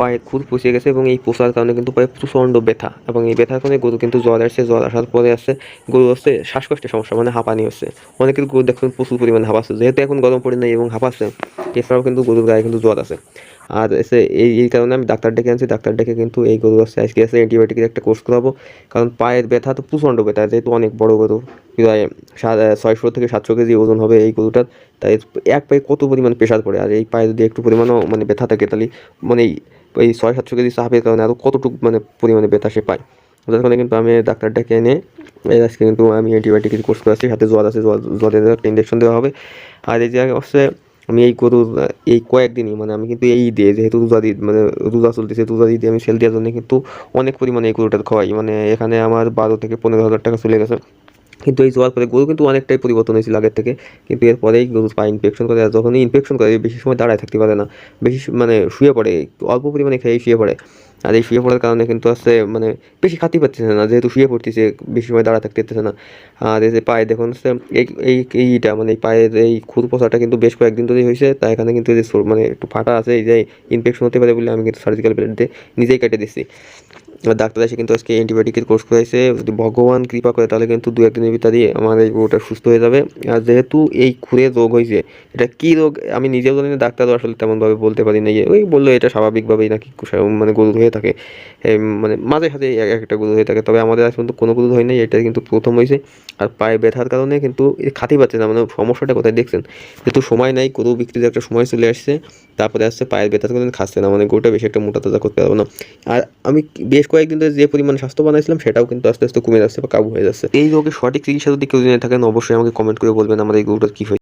পায়ে খুর পচিয়ে গেছে এবং এই পোষার কারণে কিন্তু পায়ে প্রচণ্ড ব্যথা এবং এই ব্যথার কারণে গরু কিন্তু জ্বর আসছে, জ্বর আসার পরে আসছে, গরু হচ্ছে শ্বাসকষ্টের সমস্যা মানে হাঁপানি হচ্ছে অনেকের গরু দেখুন প্রচুর পরিমাণে হাঁপাচ্ছে যেহেতু এখন গরম পড়ে নেই এবং হাঁপাচ্ছে এছাড়াও কিন্তু গরুর গায়ে কিন্তু জ্বর আছে আর এসে এই এই কারণে আমি ডাক্তার ডেকে আনছি, ডাক্তার ডেকে কিন্তু এই গরু আছে আজকে আছে অ্যান্টিবায়োটিকের একটা কোর্স করাবো, কারণ পায়ের ব্যথা তো প্রচণ্ড ব্যথা, যেহেতু অনেক বড় গরু। প্রায় সা- ছয়শো থেকে সাতশো কেজি ওজন হবে এই গরুটার তাই এক পায়ে কত পরিমাণ প্রেশার পড়ে? আর এই পায়ে যদি একটু পরিমাণও মানে ব্যথা থাকে তাহলে মানে এই ছয় সাতশো কেজি চাপের কারণে আরও কতটুকু মানে পরিমাণে ব্যথা সে পায়? যার কারণে কিন্তু আমি ডাক্তার ডেকে এনে আজকে কিন্তু আমি অ্যান্টিবায়োটিকের কোর্স করাচ্ছি সাথে জ্বর আছে জ্বর জ্বরের একটা ইঞ্জেকশন দেওয়া হবে। আর এই জায়গায় হচ্ছে আমি এই গরুর, এই কয়েকদিনই মানে আমি কিন্তু এই দিয়ে যেহেতু রোজা দিই মানে রোজা চলতেছে, রোজা দিয়ে আমি সেল দেওয়ার জন্য কিন্তু অনেক পরিমাণে এই গরুটার খাওয়াই। মানে এখানে আমার বারো থেকে পনেরো হাজার টাকা চলে গেছে। কিন্তু এই জোয়ার পরে গরু কিন্তু অনেকটাই পরিবর্তন হয়েছিল আগের থেকে। কিন্তু এরপরেই গরু পা ইনফেকশন করে যখনই ইনফেকশন করে, বেশি সময় দাঁড়ায় থাকতে পারে না। বেশি মানে শুয়ে পড়ে, অল্প পরিমাণে খেয়েই শুয়ে পড়ে। আর এই শুয়ে পড়ার কারণে কিন্তু আছে মানে বেশি খাতে পাচ্ছে না, যেহেতু শুয়ে পড়তেছে, বেশি সময় দাঁড়া থাকতে না। আর এই যে পায়ে দেখুন এই এই, এইটা মানে এই পায়ের এই খুর পোষাটা কিন্তু বেশ কয়েকদিন ধরেই হয়েছে তাই এখানে কিন্তু যে মানে একটু ফাটা আছে, এই যে ইনফেকশন হতে পারে বলে আমি কিন্তু সার্জিক্যাল প্লেট দিয়ে নিজেই কেটে দিচ্ছি। ডাক্তার এসে কিন্তু আজকে অ্যান্টিবায়োটিকের কোর্স করাইছে, যদি ভগবান কৃপা করে তাহলে কিন্তু দু একদিনের ভিতরেই আমার এই গরুটা সুস্থ হয়ে যাবে। আর যেহেতু এই খুরের রোগ হয়েছে, এটা কী রোগ আমি নিজেও জানি না, ডাক্তারও আসলে তেমনভাবে বলতে পারি না ওই বলল এটা স্বাভাবিকভাবেই নাকি মানে গরু হয়ে থাকে। মানে মাঝে সাঝে এক একটা গরু হয়ে থাকে। তবে আমাদের আজ পর্যন্ত কোনো গরু হয় নাই, এটা কিন্তু প্রথম হয়েছে। আর পায়ে ব্যথার কারণে কিন্তু খাতে পাচ্ছে না মানে সমস্যাটা কোথায় দেখছেন? যেহেতু সময় নাই, গরু বিক্রির একটা সময় চলে আসছে, তারপরে আসছে পায়ের ব্যথার কারণে খাচ্ছে না মানে গরুটা বেশি একটা মোটা তাজা করতে পারব না। আর আমি বেশ কয়েকদিন ধরে যে পরিমাণ স্বাস্থ্য বানাইছিলাম, সেটাও কিন্তু আস্তে আস্তে কমে যাচ্ছে বা কাবু হয়ে যাচ্ছে। এই রোগের সঠিক চিকিৎসা যদি কেউ জেনে থাকেন, অবশ্যই আমাকে কমেন্ট করে বলবেন আমার এই গরুটার কী হয়েছে।